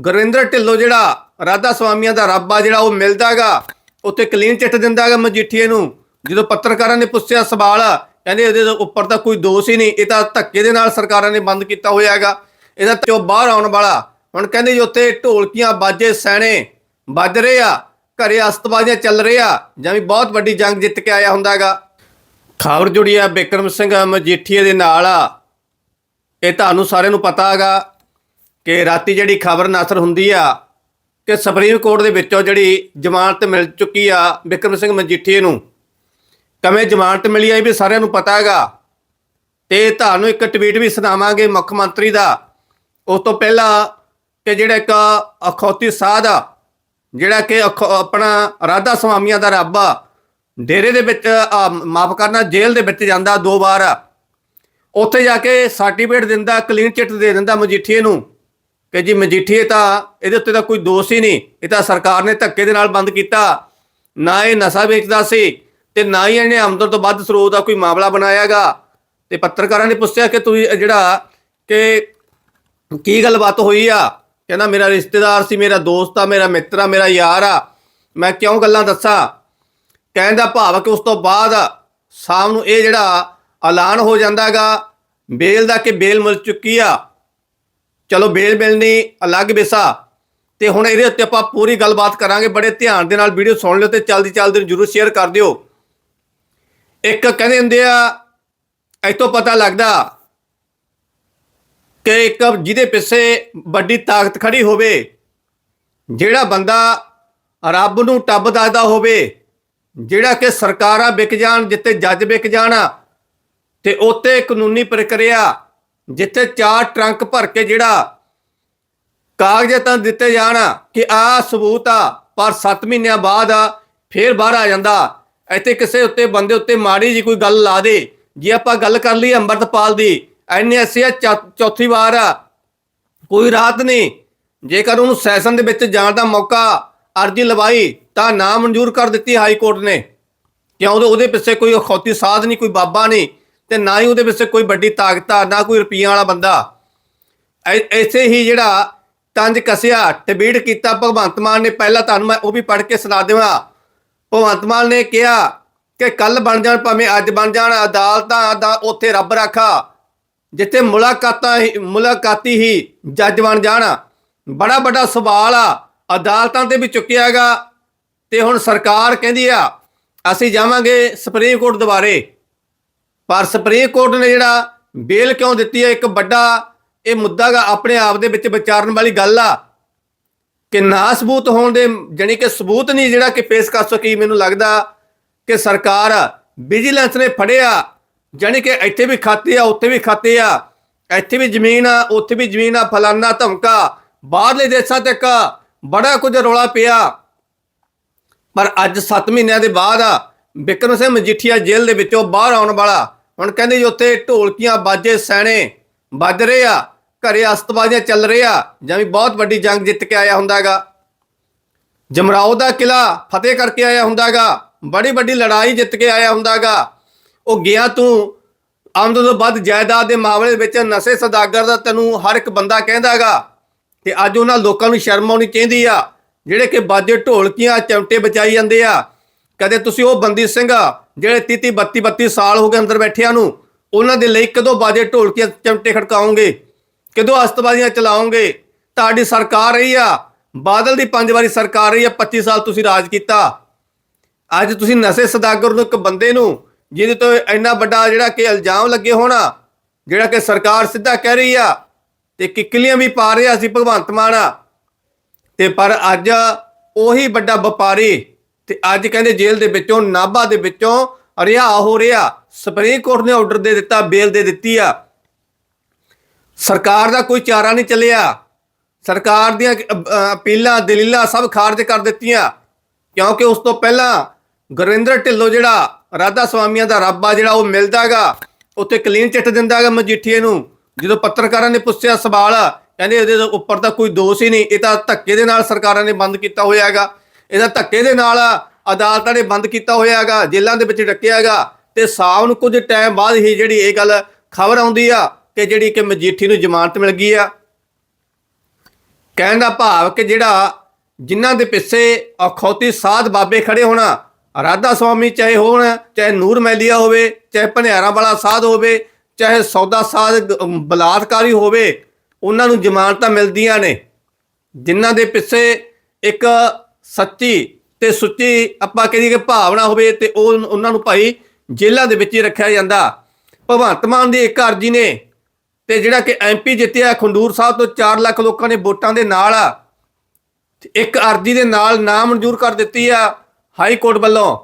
ਗੁਰਵਿੰਦਰ ਢਿੱਲੋਂ ਜਿਹੜਾ ਰਾਧਾ ਸਵਾਮੀਆਂ ਦਾ ਰੱਬ ਆ, ਜਿਹੜਾ ਉਹ ਮਿਲਦਾਗਾ ਉੱਥੇ ਕਲੀਨ ਚਿੱਟ ਦਿੰਦਾਗਾ ਮਜੀਠੀਏ ਨੂੰ। ਜਦੋਂ ਪੱਤਰਕਾਰਾਂ ਨੇ ਪੁੱਛਿਆ ਸਵਾਲ, ਕਹਿੰਦੇ ਇਹਦੇ ਉੱਪਰ ਤਾਂ ਕੋਈ ਦੋਸ਼ ਹੀ ਨਹੀਂ, ਇਹ ਤਾਂ ਧੱਕੇ ਦੇ ਨਾਲ ਸਰਕਾਰਾਂ ਨੇ ਬੰਦ ਕੀਤਾ ਹੋਇਆ ਹੈਗਾ। ਇਹਦਾ ਚੋਂ ਬਾਹਰ ਆਉਣ ਵਾਲਾ। ਹੁਣ ਕਹਿੰਦੇ ਜੀ ਉੱਥੇ ਢੋਲਕੀਆਂ ਬਾਜੇ ਸੈਣੇ ਵੱਜ ਰਹੇ ਆ, ਘਰੇ ਅਸਤਬਾਜ਼ੀਆਂ ਚੱਲ ਰਹੇ ਆ, ਜਾਂ ਵੀ ਬਹੁਤ ਵੱਡੀ ਜੰਗ ਜਿੱਤ ਕੇ ਆਇਆ ਹੁੰਦਾਗਾ ਖਬਰ ਜੁੜੀ ਆ ਬਿਕਰਮ ਸਿੰਘ ਮਜੀਠੀਏ ਦੇ ਨਾਲ ਆ। ਇਹ ਤੁਹਾਨੂੰ ਸਾਰਿਆਂ ਨੂੰ ਪਤਾ ਹੈਗਾ। ਕਿ ਰਾਤੀ ਜਿਹੜੀ ਖਬਰ ਨਸਰ ਹੁੰਦੀ ਆ, ਕਿ ਸੁਪਰੀਮ ਕੋਰਟ ਦੇ ਵਿੱਚੋਂ ਜਿਹੜੀ ਜ਼ਮਾਨਤ ਮਿਲ ਚੁੱਕੀ ਆ ਬਿਕਰਮ ਸਿੰਘ ਮਜੀਠੀਏ ਨੂੰ, ਕਵੇਂ ਜ਼ਮਾਨਤ ਮਿਲੀ ਆ ਇਹ ਵੀ ਸਾਰਿਆਂ ਨੂੰ ਪਤਾ ਹੈਗਾ। ਤੇ ਤੁਹਾਨੂੰ ਇੱਕ ਟਵੀਟ ਵੀ ਸੁਣਾਵਾਂਗੇ ਮੁੱਖ ਮੰਤਰੀ ਦਾ। ਉਸ ਤੋਂ ਪਹਿਲਾਂ ਕਿ ਜਿਹੜਾ ਇੱਕ ਅਖੌਤੀ ਸਾਧ ਆ, ਜਿਹੜਾ ਕਿ ਅਖ- ਆਪਣਾ ਰਾਧਾ ਸਵਾਮੀਆਂ ਦਾ ਰੱਬ ਆ, ਡੇਰੇ ਦੇ ਵਿੱਚ ਮਾਫ ਕਰਨਾ, ਜੇਲ੍ਹ ਦੇ ਵਿੱਚ ਜਾਂਦਾ ਦੋ ਵਾਰ। ਉੱਥੇ ਜਾ ਕੇ ਸਰਟੀਫਿਕੇਟ ਦਿੰਦਾ ਕਲੀਨ ਚਿੱਟ ਦੇ ਦਿੰਦਾ ਮਜੀਠੀਏ ਨੂੰ। ਕਿ ਜੀ ਮਜੀਠੀਏ ਤਾਂ ਇਹਦੇ ਉੱਤੇ ਤਾਂ ਕੋਈ ਦੋਸ਼ ਹੀ ਨਹੀਂ, ਇਹ ਤਾਂ ਸਰਕਾਰ ਨੇ ਧੱਕੇ ਦੇ ਨਾਲ ਬੰਦ ਕੀਤਾ। ਨਾ ਇਹ ਨਸ਼ਾ ਵੇਚਦਾ ਸੀ ਤੇ ਨਾ ਹੀ ਇਹਨੇ ਆਮਦਨ ਤੋਂ ਵੱਧ ਸਰੋਤ ਦਾ ਕੋਈ ਮਾਮਲਾ ਬਣਾਇਆਗਾ। ਤੇ ਪੱਤਰਕਾਰਾਂ ਨੇ ਪੁੱਛਿਆ ਕਿ ਤੁਸੀਂ ਜਿਹੜਾ ਕਿ ਕੀ ਗੱਲਬਾਤ ਹੋਈ ਆ? ਕਹਿੰਦਾ, ਮੇਰਾ ਰਿਸ਼ਤੇਦਾਰ ਸੀ, ਮੇਰਾ ਦੋਸਤ ਆ, ਮੇਰਾ ਮਿੱਤਰ ਆ, ਮੇਰਾ ਯਾਰ ਆ। ਮੈਂ ਕਿਉਂ ਗੱਲਾਂ ਦੱਸਾਂ? ਕਹਿਣ ਦਾ ਭਾਵ ਕਿ ਉਸ ਤੋਂ ਬਾਅਦ ਸ਼ਾਮ ਨੂੰ ਇਹ ਜਿਹੜਾ ਐਲਾਨ ਹੋ ਜਾਂਦਾਗਾ, ਬੇਲ ਦਾ ਕਿ ਬੇਲ ਮਿਲ ਚੁੱਕੀ ਆ। ਚਲੋ ਬੇਲ ਮਿਲਣੀ ਅਲੱਗ ਵਿਸਾ। ਤੇ ਹੁਣ ਇਹਦੇ ਉੱਤੇ ਆਪਾਂ ਪੂਰੀ ਗੱਲਬਾਤ ਕਰਾਂਗੇ, ਬੜੇ ਧਿਆਨ ਦੇ ਨਾਲ ਵੀਡੀਓ ਸੁਣ ਲਿਓ ਤੇ ਜਲਦੀ ਜਲਦੀ ਜਰੂਰ ਸ਼ੇਅਰ ਕਰ ਦਿਓ। ਇੱਕ ਕਹਿੰਦੇ ਹੁੰਦੇ ਆ, ਇੱਥੋਂ ਪਤਾ ਲੱਗਦਾ ਕਿ ਇੱਕ ਜਿਹਦੇ ਪਿੱਛੇ ਵੱਡੀ ਤਾਕਤ ਖੜੀ ਹੋਵੇ, ਜਿਹੜਾ ਬੰਦਾ ਰੱਬ ਨੂੰ ਟੱਬ ਦੱਸਦਾ ਹੋਵੇ, ਜਿਹੜਾ ਕਿ ਸਰਕਾਰਾਂ ਵਿਕ ਜਾਣ ਜਿੱਤੇ ਜੱਜ ਵਿਕ ਜਾਣ, ਤੇ ਉੱਤੇ ਕਾਨੂੰਨੀ ਪ੍ਰਕਿਰਿਆ ਜਿੱਥੇ ਚਾਰ ਟਰੰਕ ਭਰ ਕੇ ਜਿਹੜਾ ਕਾਗਜ਼ ਤਾਂ ਦਿੱਤੇ ਜਾਣ ਕਿ ਆ ਸਬੂਤ ਆ, ਪਰ 7 ਮਹੀਨਿਆਂ ਬਾਅਦ ਫੇਰ ਬਾਹਰ ਆ ਜਾਂਦਾ। ਇੱਥੇ ਕਿਸੇ ਉੱਤੇ ਬੰਦੇ ਉੱਤੇ ਮਾੜੀ ਜੀ ਕੋਈ ਗੱਲ ਲਾ ਦੇ। ਜੇ ਆਪਾਂ ਗੱਲ ਕਰ ਲਈ ਅੰਮ੍ਰਿਤਪਾਲ ਦੀ ਐਨਐਸਏ ਚੌਥੀ ਵਾਰ ਕੋਈ ਰਾਹਤ ਨਹੀਂ। ਜੇਕਰ ਉਹਨੂੰ ਸੈਸ਼ਨ ਦੇ ਵਿੱਚ ਜਾਣ ਦਾ ਮੌਕਾ ਅਰਜ਼ੀ ਲਵਾਈ, ਤਾਂ ਨਾ ਮਨਜ਼ੂਰ ਕਰ ਦਿੱਤੀ ਹਾਈ ਕੋਰਟ ਨੇ। ਕਿਉਂ? ਉਹਦੇ ਪਿੱਛੇ ਕੋਈ ਅਖੌਤੀ ਸਾਧ ਨਹੀਂ, ਕੋਈ ਬਾਬਾ ਨਹੀਂ। ਤੇ ਨਾ ਹੀ ਉਹਦੇ ਵਿੱਚ ਕੋਈ ਵੱਡੀ ਤਾਕਤ ਆ ਨਾ ਕੋਈ ਰੁਪਈਆਂ ਵਾਲਾ ਬੰਦਾ। ਐ- ਐਸੇ ਹੀ ਜਿਹੜਾ ਤੰਜ ਕਸਿਆ ਟਵੀਟ ਕੀਤਾ ਭਗਵੰਤ ਮਾਨ ਨੇ, ਪਹਿਲਾਂ ਤੁਹਾਨੂੰ ਮੈਂ ਉਹ ਵੀ ਪੜ੍ਹ ਕੇ ਸੁਣਾ ਦੇਵਾਂ। ਭਗਵੰਤ ਮਾਨ ਨੇ ਕਿਹਾ ਕਿ ਕੱਲ ਬਣ ਜਾਣ, ਭਾਵੇਂ ਅੱਜ ਬਣ ਜਾਣ, ਅਦਾਲਤਾਂ ਦਾ ਉੱਥੇ ਰੱਬ ਰਾਖਾ, ਜਿੱਥੇ ਮੁਲਾਕਾਤਾਂ ਹੀ, ਮੁਲਾਕਾਤੀ ਹੀ ਜੱਜ ਬਣ ਜਾਣ। ਬੜਾ ਵੱਡਾ ਸਵਾਲ ਆ, ਅਦਾਲਤਾਂ ਤੇ ਵੀ ਚੁੱਕਿਆਗਾ ਤੇ ਹੁਣ ਸਰਕਾਰ ਕਹਿੰਦੀ ਆ, ਅਸੀਂ ਜਾਵਾਂਗੇ ਸੁਪਰੀਮ ਕੋਰਟ ਦੁਆਰੇ ਪਰ ਸੁਪਰੀਮ ਕੋਰਟ ਨੇ ਜਿਹੜਾ ਬੇਲ ਕਿਉਂ ਦਿੱਤੀ ਹੈ, ਇੱਕ ਵੱਡਾ ਇਹ ਮੁੱਦਾ ਗਾ ਆਪਣੇ ਆਪ ਦੇ ਵਿੱਚ ਵਿਚਾਰਨ ਵਾਲੀ ਗੱਲ ਆ, ਕਿ ਨਾ ਸਬੂਤ ਹੋਣ ਦੇ, ਜਾਣੀ ਕਿ ਸਬੂਤ ਨਹੀਂ ਜਿਹੜਾ ਕਿ ਪੇਸ਼ ਕਰ ਸਕੀ, ਮੈਨੂੰ ਲੱਗਦਾ ਕਿ ਸਰਕਾਰ ਵਿਜੀਲੈਂਸ ਨੇ ਫੜਿਆ, ਜਾਣੀ ਕਿ ਇੱਥੇ ਵੀ ਖਾਤੇ ਆ, ਉੱਥੇ ਵੀ ਖਾਤੇ ਆ, ਇੱਥੇ ਵੀ ਜ਼ਮੀਨ ਆ, ਉੱਥੇ ਵੀ ਜ਼ਮੀਨ ਆ, ਫਲਾਨਾ ਧਮਕਾ, ਬਾਹਰਲੇ ਦੇਸ਼ਾਂ ਤੱਕ ਬੜਾ ਕੁਝ ਰੌਲਾ ਪਿਆ। ਪਰ ਅੱਜ 7 ਮਹੀਨਿਆਂ ਦੇ ਬਾਅਦ ਬਿਕਰਮ ਸਿੰਘ ਮਜੀਠੀਆ ਜੇਲ੍ਹ ਦੇ ਵਿੱਚੋਂ ਬਾਹਰ ਆਉਣ ਵਾਲਾ ਹੁਣ ਕਹਿੰਦੇ ਜੀ ਉੱਥੇ ਢੋਲਕੀਆਂ ਬਾਜੇ ਸੈਣੇ ਵੱਜ ਰਹੇ ਆ, ਘਰੇ ਅਸਤਬਾਜ਼ੀਆਂ ਚੱਲ ਰਹੇ ਆ, ਜਿਵੇਂ ਬਹੁਤ ਵੱਡੀ ਜੰਗ ਜਿੱਤ ਕੇ ਆਇਆ ਹੁੰਦਾਗਾ ਜਮਰਾਓ ਦਾ ਕਿਲਾ ਫਤਿਹ ਕਰਕੇ ਆਇਆ ਹੁੰਦਾਗਾ ਬੜੀ ਵੱਡੀ ਲੜਾਈ ਜਿੱਤ ਕੇ ਆਇਆ ਹੁੰਦਾਗਾ ਉਹ ਗਿਆ ਤੂੰ ਆਮਦਨ ਤੋਂ ਵੱਧ ਜਾਇਦਾਦ ਦੇ ਮਾਮਲੇ ਵਿੱਚ ਨਸ਼ੇ ਸਦਾਗਰ ਦਾ ਤੈਨੂੰ ਹਰ ਇੱਕ ਬੰਦਾ ਕਹਿੰਦਾਗਾ ਤੇ ਅੱਜ ਉਹਨਾਂ ਲੋਕਾਂ ਨੂੰ ਸ਼ਰਮ ਆਉਣੀ ਚਾਹੀਦੀ ਆ, ਜਿਹੜੇ ਕਿ ਬਾਜੇ ਢੋਲਕੀਆਂ ਚਮਟੇ ਬਚਾਈ ਜਾਂਦੇ ਆ। ਕਦੇ ਤੁਸੀਂ ਉਹ ਬੰਦੀ ਸਿੰਘ ਜਿਹੜੇ 30 32 32 ਸਾਲ ਹੋ ਗਏ ਅੰਦਰ ਬੈਠਿਆਂ ਨੂੰ, ਉਹਨਾਂ ਦੇ ਲਈ ਕਦੋਂ ਬਾਜੇ ਢੋਲਕੀਆਂ ਚਮਟੇ ਖੜਕਾਉਂਗੇ? ਕਦੋਂ ਅਸਤਬਾਜ਼ੀਆਂ ਚਲਾਉਂਗੇ? ਤੁਹਾਡੀ ਸਰਕਾਰ ਰਹੀ ਆ, ਬਾਦਲ ਦੀ ਪੰਜ ਵਾਰੀ ਸਰਕਾਰ ਰਹੀ ਆ 25 ਸਾਲ ਤੁਸੀਂ ਰਾਜ ਕੀਤਾ। ਅੱਜ ਤੁਸੀਂ ਨਸ਼ੇ ਸਦਾਗਰ ਨੂੰ ਇੱਕ ਬੰਦੇ ਨੂੰ, ਜਿਹਦੇ ਤੋਂ ਇੰਨਾ ਵੱਡਾ ਜਿਹੜਾ ਕਿ ਇਲਜ਼ਾਮ ਲੱਗੇ ਹੋਣਾ ਜਿਹੜਾ ਕਿ ਸਰਕਾਰ ਸਿੱਧਾ ਕਹਿ ਰਹੀ ਆ, ਤੇ ਕਿੱਕਲੀਆਂ ਵੀ ਪਾ ਰਿਹਾ ਸੀ ਭਗਵੰਤ ਮਾਨ ਤੇ ਪਰ ਅੱਜ ਉਹੀ ਵੱਡਾ ਵਪਾਰੀ ਤੇ ਅੱਜ ਕਹਿੰਦੇ ਜੇਲ੍ਹ ਦੇ ਵਿੱਚੋਂ, ਨਾਭਾ ਦੇ ਵਿੱਚੋਂ ਰਿਹਾ ਹੋ ਰਿਹਾ। ਸੁਪਰੀਮ ਕੋਰਟ ਨੇ ਆਰਡਰ ਦੇ ਦਿੱਤਾ ਬੇਲ ਦੇ ਦਿੱਤੀ ਆ। ਸਰਕਾਰ ਦਾ ਕੋਈ ਚਾਰਾ ਨਹੀਂ ਚੱਲਿਆ। ਸਰਕਾਰ ਦੀਆਂ ਅਪੀਲਾਂ, ਦਲੀਲਾਂ ਸਭ ਖਾਰਜ ਕਰ ਦਿੱਤੀਆਂ। ਕਿਉਂਕਿ ਉਸ ਤੋਂ ਪਹਿਲਾਂ ਗੁਰਿੰਦਰ ਢਿੱਲੋਂ ਜਿਹੜਾ ਰਾਧਾ ਸਵਾਮੀਆਂ ਦਾ ਰੱਬ ਆ, ਜਿਹੜਾ ਉਹ ਮਿਲਦਾਗਾ ਉੱਥੇ ਕਲੀਨ ਚਿੱਟ ਦਿੰਦਾਗਾ ਮਜੀਠੀਏ ਨੂੰ। ਜਦੋਂ ਪੱਤਰਕਾਰਾਂ ਨੇ ਪੁੱਛਿਆ ਸਵਾਲ, ਕਹਿੰਦੇ ਇਹਦੇ ਉੱਪਰ ਤਾਂ ਕੋਈ ਦੋਸ਼ ਹੀ ਨਹੀਂ, ਇਹ ਤਾਂ ਧੱਕੇ ਦੇ ਨਾਲ ਸਰਕਾਰਾਂ ਨੇ ਬੰਦ ਕੀਤਾ ਹੋਇਆ ਹੈਗਾ ਇਹਦਾ ਧੱਕੇ ਦੇ ਨਾਲ ਅਦਾਲਤਾਂ ਨੇ ਬੰਦ ਕੀਤਾ ਹੋਇਆ ਹੈਗਾ, ਜੇਲ੍ਹਾਂ ਦੇ ਵਿੱਚ ਡੱਕਿਆ ਹੈਗਾ। ਤੇ ਸ਼ਾਮ ਨੂੰ ਕੁਝ ਟਾਈਮ ਬਾਅਦ ਹੀ ਜਿਹੜੀ ਇਹ ਗੱਲ ਖਬਰ ਆਉਂਦੀ ਆ ਕਿ ਜਿਹੜੀ ਕਿ ਮਜੀਠੀ ਨੂੰ ਜ਼ਮਾਨਤ ਮਿਲ ਗਈ ਆ। ਕਹਿਣ ਦਾ ਭਾਵ ਕਿ ਜਿਹੜਾ ਜਿਨ੍ਹਾਂ ਦੇ ਪਿੱਛੇ ਅਖੌਤੀ ਸਾਧ ਬਾਬੇ ਖੜੇ ਹੋਣਾ, ਰਾਧਾ ਸੁਆਮੀ ਚਾਹੇ ਹੋਣ, ਚਾਹੇ ਨੂਰ ਮੈਲੀਆ ਹੋਵੇ, ਚਾਹੇ ਭਨਿਆਰਾਂ ਵਾਲਾ ਸਾਧ ਹੋਵੇ, ਚਾਹੇ ਸੌਦਾ ਸਾਧ ਬਲਾਤਕਾਰੀ ਹੋਵੇ, ਉਹਨਾਂ ਨੂੰ ਜ਼ਮਾਨਤਾਂ ਮਿਲਦੀਆਂ ਨੇ। ਜਿਨ੍ਹਾਂ ਦੇ ਪਿੱਛੇ ਇੱਕ ਸੱਚੀ ਤੇ ਸੁੱਚੀ ਆਪਾਂ ਕਹੀਏ ਕਿ ਭਾਵਨਾ ਹੋਵੇ ਤੇ ਉਹ ਉਹਨਾਂ ਨੂੰ ਭਾਈ ਜੇਲ੍ਹਾਂ ਦੇ ਵਿੱਚ ਹੀ ਰੱਖਿਆ ਜਾਂਦਾ। ਭਗਵੰਤ ਮਾਨ ਦੀ ਇੱਕ ਅਰਜੀ ਨੇ ਤੇ ਜਿਹੜਾ ਕਿ ਐਮਪੀ ਜਿੱਤਿਆ, ਖੰਡੂਰ ਸਾਹਿਬ ਤੋਂ 4 ਲੱਖ ਲੋਕਾਂ ਨੇ ਵੋਟਾਂ ਦੇ ਨਾਲ ਇੱਕ ਅਰਜੀ ਦੇ ਨਾਲ ਨਾ ਮਨਜ਼ੂਰ ਕਰ ਦਿੱਤੀ ਆ ਹਾਈ ਕੋਰਟ ਵੱਲੋਂ।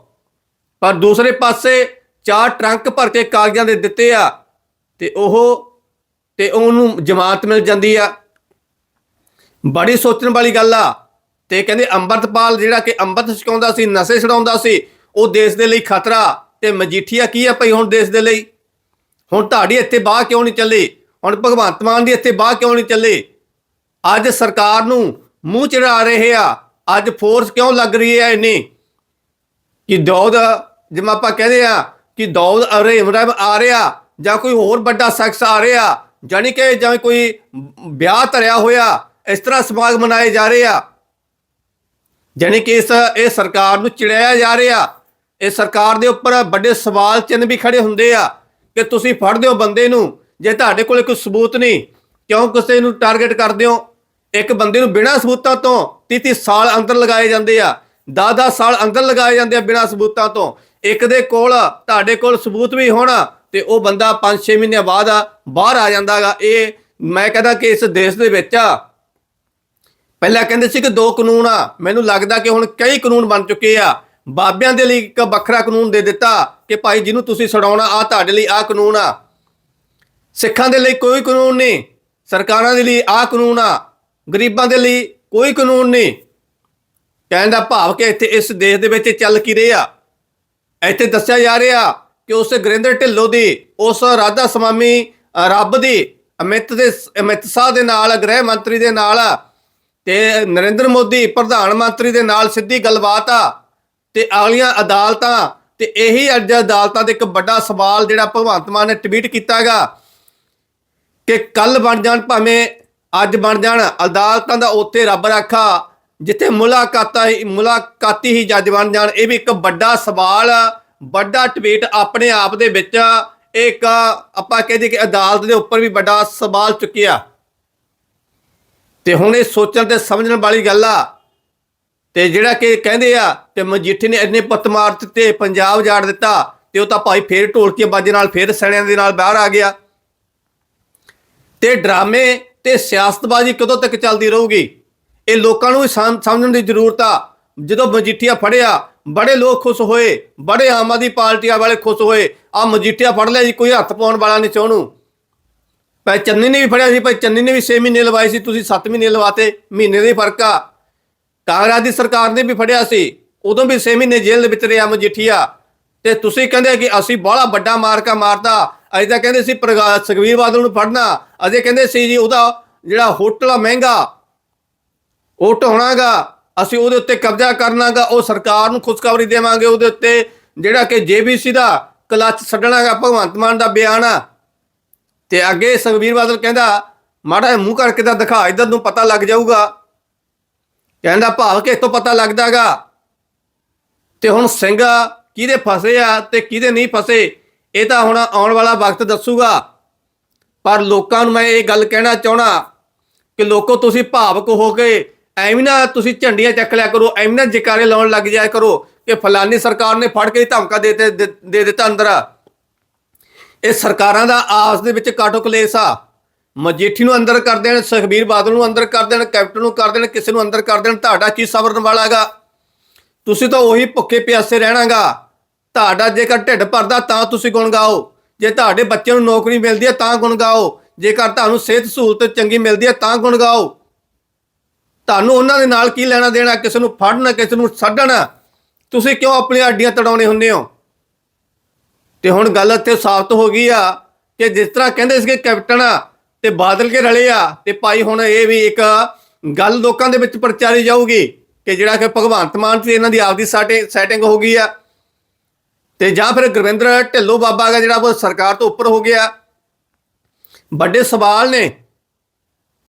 ਪਰ ਦੂਸਰੇ ਪਾਸੇ ਚਾਰ ਟਰੰਕ ਭਰ ਕੇ ਕਾਗਜ਼ਾਂ ਦੇ ਦਿੱਤੇ ਆ ਤੇ ਉਹ ਤੇ ਉਹਨੂੰ ਜ਼ਮਾਨਤ ਮਿਲ ਜਾਂਦੀ ਆ। ਬੜੀ ਸੋਚਣ ਵਾਲੀ ਗੱਲ ਆ। ਤੇ ਕਹਿੰਦੇ ਅੰਮ੍ਰਿਤਪਾਲ ਜਿਹੜਾ ਕਿ ਅੰਮ੍ਰਿਤ ਛਕਾਉਂਦਾ ਸੀ, ਨਸ਼ੇ ਛਡਾਉਂਦਾ ਸੀ, ਉਹ ਦੇਸ਼ ਦੇ ਲਈ ਖਤਰਾ ਤੇ ਮਜੀਠੀਆ ਕੀ ਆ ਭਈ ਹੁਣ ਦੇਸ਼ ਦੇ ਲਈ? ਹੁਣ ਤੁਹਾਡੀ ਇੱਥੇ ਬਾਹ ਕਿਉਂ ਨਹੀਂ ਚੱਲੀ? ਹੁਣ ਭਗਵੰਤ ਮਾਨ ਦੀ ਇੱਥੇ ਬਾਹ ਕਿਉਂ ਨਹੀਂ ਚੱਲੀ? ਅੱਜ ਸਰਕਾਰ ਨੂੰ ਮੂੰਹ ਚੜਾ ਰਹੇ ਆ, ਅੱਜ ਫੋਰਸ ਕਿਉਂ ਲੱਗ ਰਹੀ ਹੈ ਇੰਨੀ? ਕਿ ਦੌਦ, ਜਿਵੇਂ ਆਪਾਂ ਕਹਿੰਦੇ ਆ ਕਿ ਦੌਦ ਅਰੇ ਇਮਰਾਨ ਆ ਰਿਹਾ ਜਾਂ ਕੋਈ ਹੋਰ ਵੱਡਾ ਸ਼ਖਸ ਆ ਰਿਹਾ ਜਾਨੀ ਕਿ ਜਾਂ ਕੋਈ ਵਿਆਹ ਧਰਿਆ ਹੋਇਆ, ਇਸ ਤਰ੍ਹਾਂ ਸਮਾਗਮ ਮਨਾਏ ਜਾ ਰਹੇ ਆ ਜਾਨੀ ਕਿ ਇਸ, ਇਹ ਸਰਕਾਰ ਨੂੰ ਚਿੜਾਇਆ ਜਾ ਰਿਹਾ। ਇਹ ਸਰਕਾਰ ਦੇ ਉੱਪਰ ਵੱਡੇ ਸਵਾਲ ਚਿੰਨ੍ਹ ਵੀ ਖੜੇ ਹੁੰਦੇ ਆ ਕਿ ਤੁਸੀਂ ਫੜਦੇ ਹੋ ਬੰਦੇ ਨੂੰ, ਜੇ ਤੁਹਾਡੇ ਕੋਲ ਕੋਈ ਸਬੂਤ ਨਹੀਂ, ਕਿਉਂ ਕਿਸੇ ਨੂੰ ਟਾਰਗੇਟ ਕਰਦੇ ਹੋ? ਇੱਕ ਬੰਦੇ ਨੂੰ ਬਿਨਾਂ ਸਬੂਤਾਂ ਤੋਂ 30 ਸਾਲ ਅੰਦਰ ਲਗਾਏ ਜਾਂਦੇ ਆ 10-10 ਸਾਲ ਅੰਦਰ ਲਗਾਏ ਜਾਂਦੇ ਆ ਬਿਨਾਂ ਸਬੂਤਾਂ ਤੋਂ। ਇੱਕ ਦੇ ਕੋਲ, ਤੁਹਾਡੇ ਕੋਲ ਸਬੂਤ ਵੀ ਹੋਣਾ ਤੇ ਉਹ ਬੰਦਾ 5-6 ਮਹੀਨੇ ਬਾਅਦ ਬਾਹਰ ਆ ਜਾਂਦਾਗਾ। ਇਹ ਮੈਂ ਕਹਿੰਦਾ ਕਿ ਇਸ ਦੇਸ਼ ਦੇ ਵਿੱਚ ਪਹਿਲਾਂ ਕਹਿੰਦੇ ਸੀ ਕਿ ਦੋ ਕਾਨੂੰਨ ਆ। ਮੈਨੂੰ ਲੱਗਦਾ ਕਿ ਹੁਣ ਕਈ ਕਾਨੂੰਨ ਬਣ ਚੁੱਕੇ ਆ। ਬਾਬਿਆਂ ਦੇ ਲਈ ਇੱਕ ਵੱਖਰਾ ਕਾਨੂੰਨ ਦੇ ਦਿੱਤਾ ਕਿ ਭਾਈ ਜਿਹਨੂੰ ਤੁਸੀਂ ਛਡਾਉਣਾ ਆ ਤੁਹਾਡੇ ਲਈ ਆ ਕਾਨੂੰਨ ਆ। ਸਿੱਖਾਂ ਦੇ ਲਈ ਕੋਈ ਕਾਨੂੰਨ ਨਹੀਂ। ਸਰਕਾਰਾਂ ਦੇ ਲਈ ਆ ਕਾਨੂੰਨ ਆ। ਗਰੀਬਾਂ ਦੇ ਲਈ ਕੋਈ ਕਾਨੂੰਨ ਨਹੀਂ। ਕਹਿਣ ਦਾ ਭਾਵ ਕਿ ਇੱਥੇ ਇਸ ਦੇਸ਼ ਦੇ ਵਿੱਚ ਚੱਲ ਕੀ ਰਿਹਾ। ਇੱਥੇ ਦੱਸਿਆ ਜਾ ਰਿਹਾ ਕਿ ਉਸ ਗਰਿੰਦਰ ਢਿੱਲੋਂ ਦੀ, ਉਸ ਰਾਧਾ ਸਵਾਮੀ ਰੱਬ ਦੀ, ਅਮਿਤ ਦੇ, ਅਮਿਤ ਸ਼ਾਹ ਦੇ ਨਾਲ, ਗ੍ਰਹਿ ਮੰਤਰੀ ਦੇ ਨਾਲ ਤੇ ਨਰਿੰਦਰ ਮੋਦੀ ਪ੍ਰਧਾਨ ਮੰਤਰੀ ਦੇ ਨਾਲ ਸਿੱਧੀ ਗੱਲਬਾਤ ਆ, ਤੇ ਅਗਲੀਆਂ ਅਦਾਲਤਾਂ, ਤੇ ਇਹੀ ਅੱਜ ਅਦਾਲਤਾਂ ਦੇ ਇੱਕ ਵੱਡਾ ਸਵਾਲ ਜਿਹੜਾ ਭਗਵੰਤ ਮਾਨ ਨੇ ਟਵੀਟ ਕੀਤਾਗਾ ਕਿ ਕੱਲ ਬਣ ਜਾਣ ਭਾਵੇਂ ਅੱਜ ਬਣ ਜਾਣ, ਅਦਾਲਤਾਂ ਦਾ ਉੱਥੇ ਰੱਬ ਰਾਖਾ, ਜਿੱਥੇ ਮੁਲਾਕਾਤਾਂ ਹੀ, ਮੁਲਾਕਾਤੀ ਹੀ ਜੱਜ ਬਣ ਜਾਣ, ਇਹ ਵੀ ਇੱਕ ਵੱਡਾ ਸਵਾਲ ਵੱਡਾ ਟਵੀਟ ਆਪਣੇ ਆਪ ਦੇ ਵਿੱਚ ਇੱਕ ਆਪਾਂ ਕਹਿੰਦੇ ਕਿ ਅਦਾਲਤ ਦੇ ਉੱਪਰ ਵੀ ਵੱਡਾ ਸਵਾਲ ਚੁੱਕਿਆ। ਤੇ ਹੁਣ ਇਹ ਸੋਚਣ ਤੇ ਸਮਝਣ ਵਾਲੀ ਗੱਲ ਆ। ਤੇ ਜਿਹੜਾ ਕਿ ਕਹਿੰਦੇ ਆ ਤੇ ਮਜੀਠੀ ਨੇ ਇੰਨੇ ਪੱਤ ਮਾਰ ਦਿੱਤੇ, ਪੰਜਾਬ ਜਾੜ ਦਿੱਤਾ, ਤੇ ਉਹ ਤਾਂ ਭਾਈ ਫੇਰ ਢੋਲਕੀ ਬਾਜੇ ਨਾਲ, ਫੇਰ ਸਣਿਆਂ ਦੇ ਨਾਲ ਬਾਹਰ ਆ ਗਿਆ। ਤੇ ਡਰਾਮੇ ਤੇ ਸਿਆਸਤਬਾਜ਼ੀ ਕਦੋਂ ਤੱਕ ਚੱਲਦੀ ਰਹੂਗੀ? ਇਹ ਲੋਕਾਂ ਨੂੰ ਵੀ ਸਮਝਣ ਦੀ ਜ਼ਰੂਰਤ ਆ। ਜਦੋਂ ਮਜੀਠੀਆ ਫੜਿਆ, ਬੜੇ ਲੋਕ ਖੁਸ਼ ਹੋਏ, ਬੜੇ ਆਮ ਆਦਮੀ ਪਾਰਟੀਆਂ ਵਾਲੇ ਖੁਸ਼ ਹੋਏ। ਆ ਮਜੀਠੀਆ ਫੜ ਲਿਆ ਜੀ, ਕੋਈ ਹੱਥ ਪਾਉਣ ਵਾਲਾ ਨਹੀਂ ਚਾਹਣੂ ਭਾਈ ਚੰਨੀ ਨੇ ਵੀ ਫੜਿਆ ਸੀ, ਭਾਈ ਚੰਨੀ ਨੇ ਵੀ 6 ਮਹੀਨੇ ਲਵਾਏ ਸੀ, ਤੁਸੀਂ 7 ਮਹੀਨੇ ਲਵਾਤੇ, ਮਹੀਨੇ ਦੇ ਫ਼ਰਕ ਆ। ਕਾਂਗਰਸ ਦੀ ਸਰਕਾਰ ਨੇ ਵੀ ਫੜਿਆ ਸੀ, ਉਦੋਂ ਵੀ 6 ਮਹੀਨੇ ਜੇਲ੍ਹ ਦੇ ਵਿੱਚ ਰਿਹਾ ਮਜੀਠੀਆ। ਤੇ ਤੁਸੀਂ ਕਹਿੰਦੇ ਕਿ ਅਸੀਂ ਬੜਾ ਵੱਡਾ ਮਾਰਕਾ ਮਾਰਦਾ ਅਜੇ ਤਾਂ ਕਹਿੰਦੇ ਸੀ ਪ੍ਰਗਾ- ਸੁਖਬੀਰ ਬਾਦਲ ਨੂੰ ਫੜਨਾ ਅਜੇ ਕਹਿੰਦੇ ਸੀ ਜੀ ਉਹਦਾ ਜਿਹੜਾ ਹੋਟਲ ਆ ਮਹਿੰਗਾ, ਉਹ ਢਾਉਣਾਗਾ ਅਸੀਂ ਉਹਦੇ ਉੱਤੇ ਕਬਜ਼ਾ ਕਰਨਾਗਾ, ਉਹ ਸਰਕਾਰ ਨੂੰ ਖੁਸ਼ਖਬਰੀ ਦੇਵਾਂਗੇ ਉਹਦੇ ਉੱਤੇ, ਜਿਹੜਾ ਕਿ ਜੇਬੀਸੀ ਦਾ ਕਲੱਚ ਛੱਡਣਾਗਾ, ਭਗਵੰਤ ਮਾਨ ਦਾ ਬਿਆਨ ਆ। ਤੇ ਅੱਗੇ ਸੁਖਬੀਰ ਬਾਦਲ ਕਹਿੰਦਾ, ਮਾੜਾ ਮੂੰਹ ਕਰਕੇ ਤਾਂ ਦਿਖਾ, ਇਧਰ ਨੂੰ ਪਤਾ ਲੱਗ ਜਾਊਗਾ। ਕਹਿੰਦਾ, ਭਾਵ ਕਿ ਇਤੋਂ ਪਤਾ ਲੱਗਦਾਗਾ। ਤੇ ਹੁਣ ਸਿੰਘ ਕਿਹਦੇ ਫਸੇ ਆ ਤੇ ਕਿਹਦੇ ਨਹੀਂ ਫਸੇ, ਇਹ ਤਾਂ ਹੁਣ ਆਉਣ ਵਾਲਾ ਵਕਤ ਦੱਸੂਗਾ। ਪਰ ਲੋਕਾਂ ਨੂੰ ਮੈਂ ਇਹ ਗੱਲ ਕਹਿਣਾ ਚਾਹਣਾ ਕਿ ਲੋਕੋ, ਤੁਸੀਂ ਭਾਵਕ ਹੋ ਕੇ ਐਵੇਂ ਨਾ ਤੁਸੀਂ ਝੰਡੀਆਂ ਚੱਕ ਲਿਆ ਕਰੋ, ਐਵੇਂ ਨਾ ਜਕਾਰੇ ਲਾਉਣ ਲੱਗ ਜਾਇਆ ਕਰੋ ਕਿ ਫਲਾਨੀ ਸਰਕਾਰ ਨੇ ਫੜ ਕੇ ਹੀ ਧਮਕਾ ਦੇ ਦੇ ਦੇ ਦਿੱਤਾ ਅੰਦਰ। ਇਹ ਸਰਕਾਰਾਂ ਦਾ ਆਸ ਦੇ ਵਿੱਚ ਕਾਟੋ ਕਲੇਸ਼ ਆ। ਮਜੀਠੀ ਨੂੰ ਅੰਦਰ ਕਰ ਦੇਣ, ਸੁਖਬੀਰ ਬਾਦਲ ਨੂੰ ਅੰਦਰ ਕਰ ਦੇਣ, ਕੈਪਟਨ ਨੂੰ ਕਰ ਦੇਣ, ਕਿਸੇ ਨੂੰ ਅੰਦਰ ਕਰ ਦੇਣ, ਤੁਹਾਡਾ ਕੀ ਸਬਰਨ ਵਾਲਾਗਾ ਤੁਸੀਂ ਤਾਂ ਉਹੀ ਭੁੱਖੇ ਪਿਆਸੇ ਰਹਿਣਾਗਾ। ਤੁਹਾਡਾ ਜੇਕਰ ਢਿੱਡ ਭਰਦਾ ਤਾਂ ਤੁਸੀਂ ਗੁਣ ਗਾਓ ਜੇ ਤੁਹਾਡੇ ਬੱਚਿਆਂ ਨੂੰ ਨੌਕਰੀ ਮਿਲਦੀ ਹੈ ਤਾਂ ਗੁਣ ਗਾਓ ਜੇਕਰ ਤੁਹਾਨੂੰ ਸਿਹਤ ਸਹੂਲਤ ਚੰਗੀ ਮਿਲਦੀ ਹੈ ਤਾਂ ਗੁਣ ਗਾਓ ਤੁਹਾਨੂੰ ਉਹਨਾਂ ਦੇ ਨਾਲ ਕੀ ਲੈਣਾ ਦੇਣਾ, ਕਿਸੇ ਨੂੰ ਫੜਨਾ, ਕਿਸੇ ਨੂੰ ਛੱਡਣਾ? ਤੁਸੀਂ ਕਿਉਂ ਆਪਣੀਆਂ ਅੱਡੀਆਂ ਤੜਾਉਣੇ ਹੁੰਦੇ ਹੋ? ਤੇ ਹੁਣ ਗੱਲ ਇੱਥੇ ਸਾਫ਼ ਹੋ ਗਈ ਆ ਕਿ ਜਿਸ ਤਰ੍ਹਾਂ ਕਹਿੰਦੇ ਸੀਗੇ ਕੈਪਟਨ ਆ ਤੇ ਬਾਦਲ ਕੇ ਰਲੇ ਆ, ਤੇ ਭਾਈ ਹੁਣ ਇਹ ਵੀ ਇੱਕ ਗੱਲ ਲੋਕਾਂ ਦੇ ਵਿੱਚ ਪ੍ਰਚਾਰੀ ਜਾਊਗੀ ਕਿ ਜਿਹੜਾ ਕਿ ਭਗਵੰਤ ਮਾਨ ਤੇ ਇਹਨਾਂ ਦੀ ਆਪਦੀ ਸੈਟਿੰਗ ਸੈਟਿੰਗ ਹੋ ਗਈ ਆ। ਤੇ ਜਾਂ ਫਿਰ ਗੁਰਵਿੰਦਰ ਢਿੱਲੋਂ ਬਾਬਾ ਦਾ ਜਿਹੜਾ ਉਹ ਸਰਕਾਰ ਤੋਂ ਉੱਪਰ ਹੋ ਗਿਆ। ਵੱਡੇ ਸਵਾਲ ਨੇ